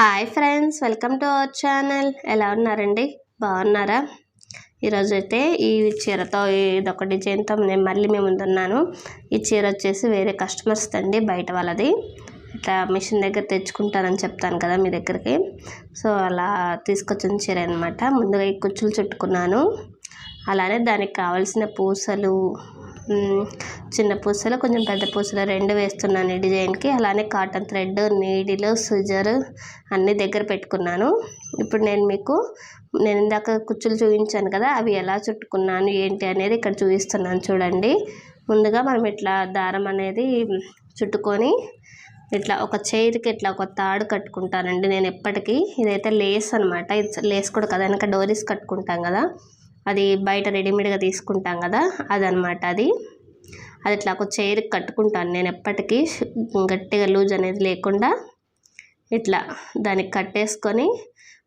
Hi friends welcome to our channel. ఎలా ఉన్నారండి? బాగున్నారా? ఈరోజు అయితే ఈ చీరతో ఇదొక డిజైన్తో నేను మళ్ళీ మేము ముందున్నాను. ఈ చీర వచ్చేసి వేరే కస్టమర్స్ అండి బయట వాళ్ళది. ఇట్లా మిషన్ దగ్గర తెచ్చుకుంటారని చెప్తాను కదా మీ దగ్గరికి. సో అలా తీసుకొచ్చిన చీర అనమాట ముందుగా ఈ కుచ్చులు చుట్టుకున్నాను. అలానే దానికి కావాల్సిన పూసలు చిన్న పూసలు కొంచెం పెద్ద పూసలు రెండు వేస్తున్నాను ఈ డిజైన్కి. అలానే కాటన్ థ్రెడ్ నీడిలు సుజర్ అన్నీ దగ్గర పెట్టుకున్నాను. ఇప్పుడు నేను మీకు నేను ఇందాక కుచ్చులు చూపించాను కదా అవి ఎలా చుట్టుకున్నాను ఏంటి అనేది ఇక్కడ చూపిస్తున్నాను చూడండి. ముందుగా మనం ఇట్లా దారం అనేది చుట్టుకొని ఇట్లా ఒక చైర్కి ఇట్లా ఒక తాడు కట్టుకుంటానండి నేను ఎప్పటికీ. ఇదైతే లేస్ అనమాట ఇది లేస్ కూడా కదా వెనక డోరీస్ కట్టుకుంటాం కదా. అది బయట రెడీమేడ్గా తీసుకుంటాం కదా అదనమాట అది. అది ఇట్లా ఒక చైర్కి కట్టుకుంటాను నేను ఎప్పటికీ గట్టిగా లూజ్ అనేది లేకుండా. ఇట్లా దానికి కట్టేసుకొని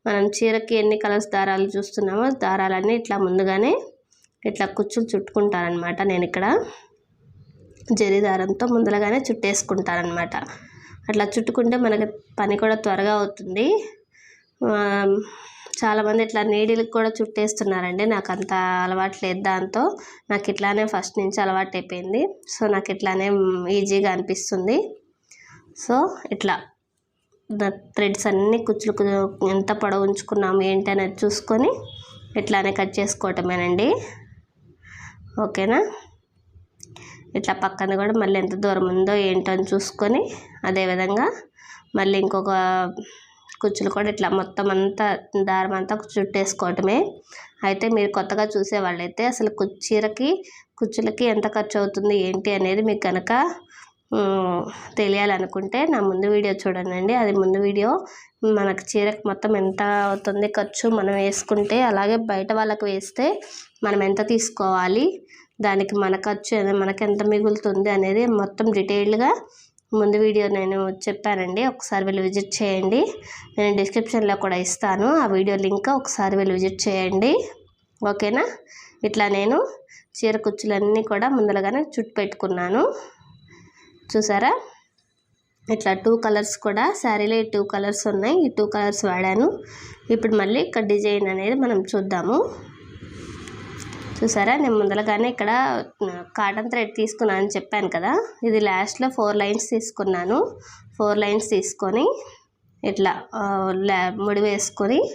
మనం చీరకి ఎన్ని కలర్స్ దారాలు చూస్తున్నామో దారాలన్నీ ఇట్లా ముందుగానే ఇట్లా కుచ్చులు చుట్టుకుంటానమాట నేను ఇక్కడ. జరి దారంతో ముందరగానే చుట్టేసుకుంటానమాట అట్లా చుట్టుకుంటే మనకి పని కూడా త్వరగా అవుతుంది. చాలామంది ఇట్లా నీడిలకు కూడా చుట్టేస్తున్నారండి. నాకు అంత అలవాటు లేదు దాంతో. నాకు ఇట్లానే ఫస్ట్ నుంచి అలవాటు అయిపోయింది. సో నాకు ఇట్లానే ఈజీగా అనిపిస్తుంది. సో ఇట్లా. థ్రెడ్స్ అన్నీ కుచ్చులు కు- ఎంత పొడవు ఉంచుకున్నాము ఏంటి అనేది చూసుకొని ఇట్లానే కట్ చేసుకోవటమేనండి. ఓకేనా? ఇట్లా పక్కన కూడా మళ్ళీ ఎంత దూరం ఉందో ఏంటో అని చూసుకొని అదేవిధంగా మళ్ళీ ఇంకొక కుచ్చులు కూడా ఇట్లా మొత్తం అంతా దారం అంతా చుట్టేసుకోవటమే. అయితే మీరు కొత్తగా చూసేవాళ్ళైతే అసలు కు- చీరకి కుచ్చులకి ఎంత ఖర్చు అవుతుంది ఏంటి అనేది మీకు కనుక తెలియాలనుకుంటే నా ముందు వీడియో చూడండి అది ముందు వీడియో. మనకు చీరకు మొత్తం ఎంత అవుతుంది ఖర్చు మనం వేసుకుంటే అలాగే బయట వాళ్ళకి వేస్తే మనం ఎంత తీసుకోవాలి దానికి మన ఖర్చు ఎంత- మనకి ఎంత మిగులుతుంది అనేది మొత్తం డీటెయిల్డ్గా ముందు వీడియో నేను చెప్పానండి. ఒకసారి వెళ్ళి విజిట్ చేయండి. నేను డిస్క్రిప్షన్లో కూడా ఇస్తాను. ఆ వీడియో లింక్ ఒకసారి వెళ్ళి విజిట్ చేయండి. ఓకేనా? ఇట్లా నేను చీర కుచ్చులన్నీ కూడా ముందరగానే చుట్టు పెట్టుకున్నాను. చూసారా? ఇట్లా టూ కలర్స్ కూడా శారీలో ఈ టూ కలర్స్ ఉన్నాయి. ఈ టూ కలర్స్ వాడాను. ఇప్పుడు మళ్ళీ ఇక్కడ డిజైన్ అనేది మనం చూద్దాము. చూసారా? నేను ముందరగానే ఇక్కడ కాటన్ థ్రెడ్ తీసుకున్నాను అని చెప్పాను కదా. ఇది లాస్ట్లో ఫోర్ లైన్స్ తీసుకున్నాను. ఫోర్ లైన్స్ తీసుకొని ఇట్లా లా ముడి వేసుకొని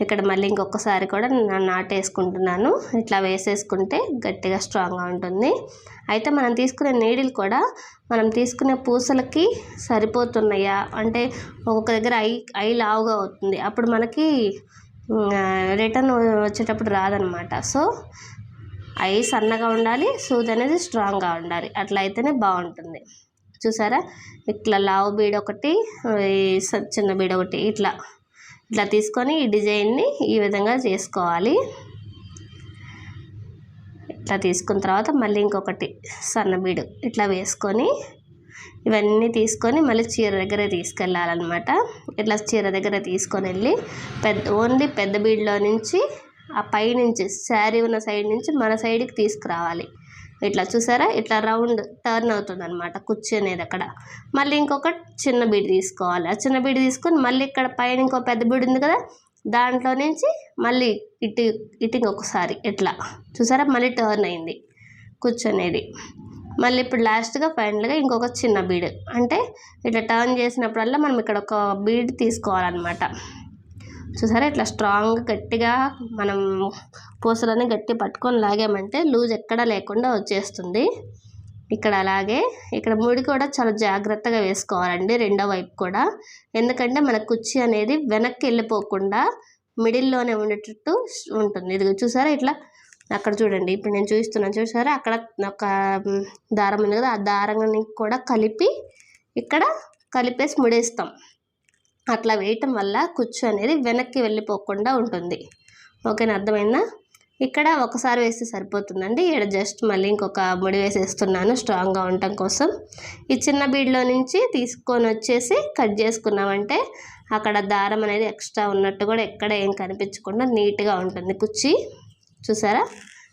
ఇక్కడ మళ్ళీ ఇంకొకసారి కూడా నా- నాటేసుకుంటున్నాను ఇట్లా వేసేసుకుంటే గట్టిగా స్ట్రాంగ్గా ఉంటుంది. అయితే మనం తీసుకునే నీడిల్ కూడా మనం తీసుకునే పూసలకి సరిపోతున్నాయా? అంటే ఒక్కొక్క దగ్గర ఐ ఐ లావుగా అవుతుంది. అప్పుడు మనకి రిటర్న్ వచ్చేటప్పుడు రాదనమాట. సో అవి సన్నగా ఉండాలి సూది అనేది స్ట్రాంగ్గా ఉండాలి. అట్లా అయితేనే బాగుంటుంది. చూసారా? ఇట్లా లావు బీడ్ ఒకటి స- చిన్న బీడ్ ఒకటి ఇట్లా ఇట్లా తీసుకొని ఈ డిజైన్ని ఈ విధంగా చేసుకోవాలి. ఇట్లా తీసుకున్న తర్వాత మళ్ళీ ఇంకొకటి సన్న బీడు ఇట్లా వేసుకొని ఇవన్నీ తీసుకొని మళ్ళీ చీర దగ్గర తీసుకెళ్ళాలన్నమాట. ఇట్లా చీర దగ్గర తీసుకొని వెళ్ళి పెద్ద ఓన్లీ పెద్ద బీడ్లో నుంచి ఆ పై నుంచి శారీ ఉన్న సైడ్ నుంచి మన సైడ్కి తీసుకురావాలి. ఇట్లా చూసారా? ఇట్లా రౌండ్ టర్న్ అవుతుంది అనమాట కుర్చీ అనేది అక్కడ. మళ్ళీ ఇంకొక చిన్న బీడ్ తీసుకోవాలి. ఆ చిన్న బీడ్ తీసుకొని మళ్ళీ ఇక్కడ పైన ఇంకో పెద్ద బీడ్ ఉంది కదా? దాంట్లో నుంచి మళ్ళీ ఇటు ఇటు ఇంకొకసారి ఇట్లా. చూసారా? మళ్ళీ టర్న్ అయింది కూర్చొనేది మళ్ళీ ఇప్పుడు లాస్ట్గా ఫైనల్గా ఇంకొక చిన్న బీడ్. అంటే ఇట్లా టర్న్ చేసినప్పుడల్లా మనం ఇక్కడ ఒక బీడ్ తీసుకోవాలన్నమాట. చూసారా ఇట్లా స్ట్రాంగ్ గట్టిగా మనం పూసలని గట్టి పట్టుకొని లాగామంటే లూజ్ ఎక్కడా లేకుండా వచ్చేస్తుంది. ఇక్కడ అలాగే ఇక్కడ ముడి కూడా చాలా జాగ్రత్తగా వేసుకోవాలండి రెండో వైపు కూడా. ఎందుకంటే మన కుర్చీ అనేది వెనక్కి వెళ్ళిపోకుండా మిడిల్లోనే ఉండేటట్టు ఉంటుంది. ఇది చూసారా ఇట్లా? అక్కడ చూడండి ఇప్పుడు నేను చూస్తున్నాను చూసారా? అక్కడ ఒక దారం ఉంది కదా ఆ దారాన్ని కూడా కలిపి ఇక్కడ కలిపేసి ముడేస్తాం. అట్లా వేయటం వల్ల కుచ్చు అనేది వెనక్కి వెళ్ళిపోకుండా ఉంటుంది. ఓకేనా? అర్థమైందా? ఇక్కడ ఒకసారి వేస్తే సరిపోతుందండి. ఇక్కడ జస్ట్ మళ్ళీ ఇంకొక ముడి వేసేస్తున్నాను స్ట్రాంగ్గా ఉండటం కోసం. ఈ చిన్న బీడ్లో నుంచి తీసుకొని వచ్చేసి కట్ చేసుకున్నామంటే అక్కడ దారం అనేది ఎక్స్ట్రా ఉన్నట్టు కూడా ఎక్కడ ఏం కనిపించకుండా నీట్గా ఉంటుంది కుచ్చి. చూసారా?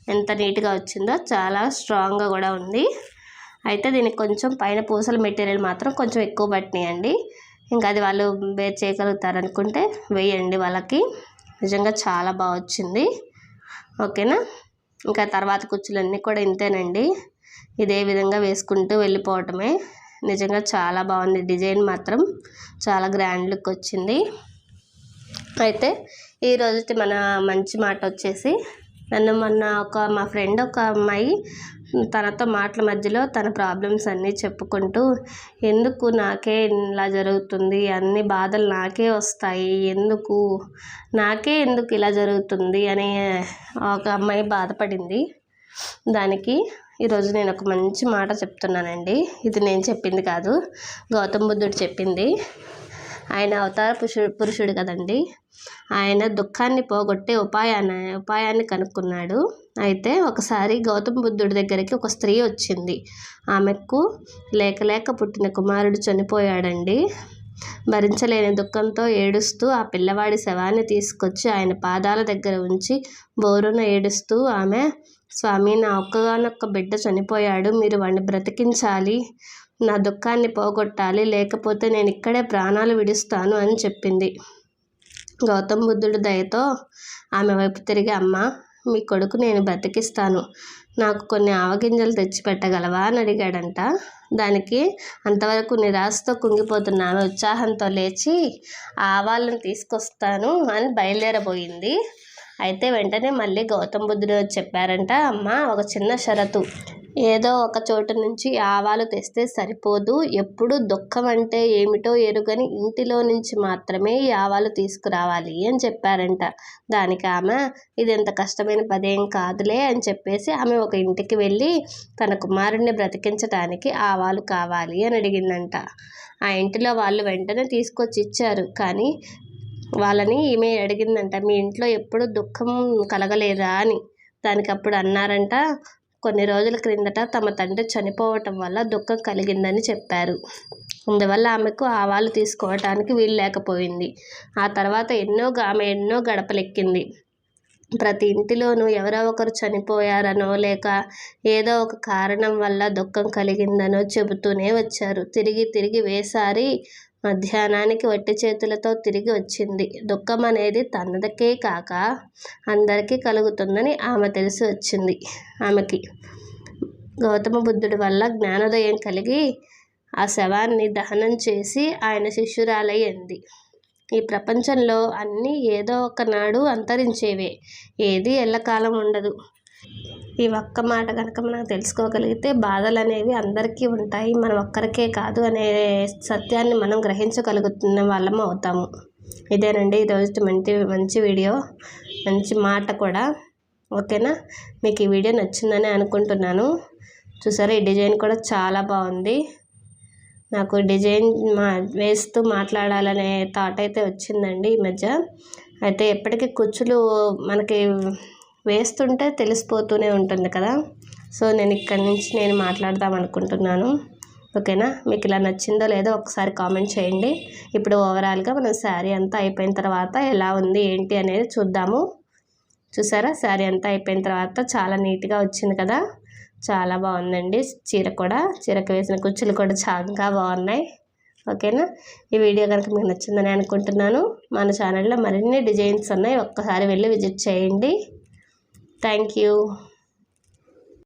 ఎంత నీట్గా వచ్చిందో. చాలా స్ట్రాంగ్గా కూడా ఉంది. అయితే దీనికి కొంచెం పైన పూసల మెటీరియల్ మాత్రం కొంచెం ఎక్కువ పట్టినాయండి. ఇంకా అది వాళ్ళు బేర్ చేయగలుగుతారు అనుకుంటే వేయండి వాళ్ళకి. నిజంగా చాలా బాగా వచ్చింది. ఓకేనా? ఇంకా తర్వాత కుచ్చులన్నీ కూడా ఇంతేనండి. ఇదే విధంగా వేసుకుంటూ వెళ్ళిపోవటమే. నిజంగా చాలా బాగుంది. డిజైన్ మాత్రం చాలా గ్రాండ్ లుక్ వచ్చింది. అయితే ఈరోజు మన మంచి మాట వచ్చేసి నన్ను మొన్న ఒక మా ఫ్రెండ్ ఒక అమ్మాయి తనతో మాటల మధ్యలో తన ప్రాబ్లమ్స్ అన్నీ చెప్పుకుంటూ ఎందుకు నాకే ఇలా జరుగుతుంది? అన్ని బాధలు నాకే వస్తాయి. ఎందుకు? నాకే ఎందుకు ఇలా జరుగుతుంది? అని ఒక అమ్మాయి బాధపడింది. దానికి ఈరోజు నేను ఒక మంచి మాట చెప్తున్నానండి. ఇది నేను చెప్పింది కాదు. గౌతమ్ బుద్ధుడు చెప్పింది. ఆయన అవతార పురుషుడు పురుషుడు కదండి. ఆయన దుఃఖాన్ని పోగొట్టే ఉపాయాన్ని ఉపాయాన్ని కనుక్కున్నాడు. అయితే ఒకసారి గౌతమ బుద్ధుడి దగ్గరికి ఒక స్త్రీ వచ్చింది. ఆమెకు లేక లేక పుట్టిన కుమారుడు చనిపోయాడండి. భరించలేని దుఃఖంతో ఏడుస్తూ ఆ పిల్లవాడి శవాన్ని తీసుకొచ్చి ఆయన పాదాల దగ్గర ఉంచి బోరున ఏడుస్తూ ఆమె స్వామి నా ఒక్కగానొక్క బిడ్డ చనిపోయాడు. మీరు వాడిని బ్రతికించాలి. నా దుఃఖాన్ని పోగొట్టాలి లేకపోతే నేను ఇక్కడే ప్రాణాలు విడుస్తాను అని చెప్పింది. గౌతమ్ బుద్ధుడు దయతో ఆమె వైపు తిరిగి అమ్మ మీ కొడుకు నేను బ్రతికిస్తాను. నాకు కొన్ని ఆవగింజలు తెచ్చి పెట్టగలవా అని అడిగాడంట. దానికి అంతవరకు నిరాశతో కుంగిపోతున్న ఆమె ఉత్సాహంతో లేచి ఆవాలను తీసుకొస్తాను అని బయలుదేరబోయింది. అయితే వెంటనే మళ్ళీ గౌతమ్ బుద్ధుడు చెప్పారంట అమ్మ ఒక చిన్న షరతు. ఏదో ఒక చోటు నుంచి ఆవాలు తెస్తే సరిపోదు. ఎప్పుడు దుఃఖం అంటే ఏమిటో ఎరుగని ఇంటిలో నుంచి మాత్రమే ఈ ఆవాలు తీసుకురావాలి అని చెప్పారంట. దానికి ఆమె ఇది ఎంత కష్టమైన పదేం కాదులే అని చెప్పేసి ఆమె ఒక ఇంటికి వెళ్ళి తన కుమారుడిని బ్రతికించడానికి ఆవాలు కావాలి అని అడిగిందంట. ఆ ఇంటిలో వాళ్ళు వెంటనే తీసుకొచ్చి ఇచ్చారు. కానీ వాళ్ళని ఈమె అడిగిందంట మీ ఇంట్లో ఎప్పుడు దుఃఖం కలగలేదా? అని. దానికి అప్పుడు అన్నారంట కొన్ని రోజుల క్రిందట తమ తండ్రి చనిపోవటం వల్ల దుఃఖం కలిగిందని చెప్పారు. అందువల్ల ఆమెకు ఆవాలు తీసుకోవటానికి వీలు లేకపోయింది. ఆ తర్వాత ఎన్నో ఆమె ఎన్నో గడపలెక్కింది. ప్రతి ఇంటిలోనూ ఎవరో ఒకరు చనిపోయారనో లేక ఏదో ఒక కారణం వల్ల దుఃఖం కలిగిందనో చెబుతూనే వచ్చారు. తిరిగి తిరిగి వేసారి మధ్యాహ్నానికి వట్టి చేతులతో తిరిగి వచ్చింది. దుఃఖం అనేది తనదకే కాక అందరికీ కలుగుతుందని ఆమె తెలిసి వచ్చింది ఆమెకి. గౌతమ బుద్ధుడి వల్ల జ్ఞానోదయం కలిగి ఆ శవాన్ని దహనం చేసి ఆయన శిష్యురాలయ్యింది. ఈ ప్రపంచంలో అన్నీ ఏదో ఒకనాడు అంతరించేవే. ఏది ఎల్లకాలం ఉండదు. ఈ ఒక్క మాట కనుక మనం తెలుసుకోగలిగితే బాధలు అనేవి అందరికీ ఉంటాయి. మనం ఒక్కరికే కాదు అనే సత్యాన్ని మనం గ్రహించగలుగుతున్న వాళ్ళం అవుతాము. ఇదేనండి ఈరోజు మంచి మంచి వీడియో మంచి మాట కూడా. ఓకేనా? మీకు ఈ వీడియో నచ్చిందని అనుకుంటున్నాను. చూసారా ఈ డిజైన్ కూడా చాలా బాగుంది. నాకు డిజైన్ మా వేస్తూ మాట్లాడాలనే థాట్ అయితే వచ్చిందండి ఈ మధ్య. అయితే ఎప్పటికీ కుచ్చులు మనకి వేస్తుంటే తెలిసిపోతూనే ఉంటుంది కదా. సో నేను ఇక్కడి నుంచి నేను మాట్లాడదాం అనుకుంటున్నాను. ఓకేనా? మీకు ఇలా నచ్చిందో లేదో ఒకసారి కామెంట్ చేయండి. ఇప్పుడు ఓవరాల్గా మనం శారీ అంతా అయిపోయిన తర్వాత ఎలా ఉంది ఏంటి అనేది చూద్దాము. చూసారా? శారీ అంతా అయిపోయిన తర్వాత చాలా నీట్గా వచ్చింది కదా. చాలా బాగుందండి. చీర కూడా. చీరకు వేసిన కుచ్చులు కూడా చాలా బాగున్నాయి. ఓకేనా? ఈ వీడియో కనుక మీకు నచ్చిందని అనుకుంటున్నాను. మన ఛానల్లో మరిన్ని డిజైన్స్ ఉన్నాయి. ఒక్కసారి వెళ్ళి విజిట్ చేయండి. Thank you.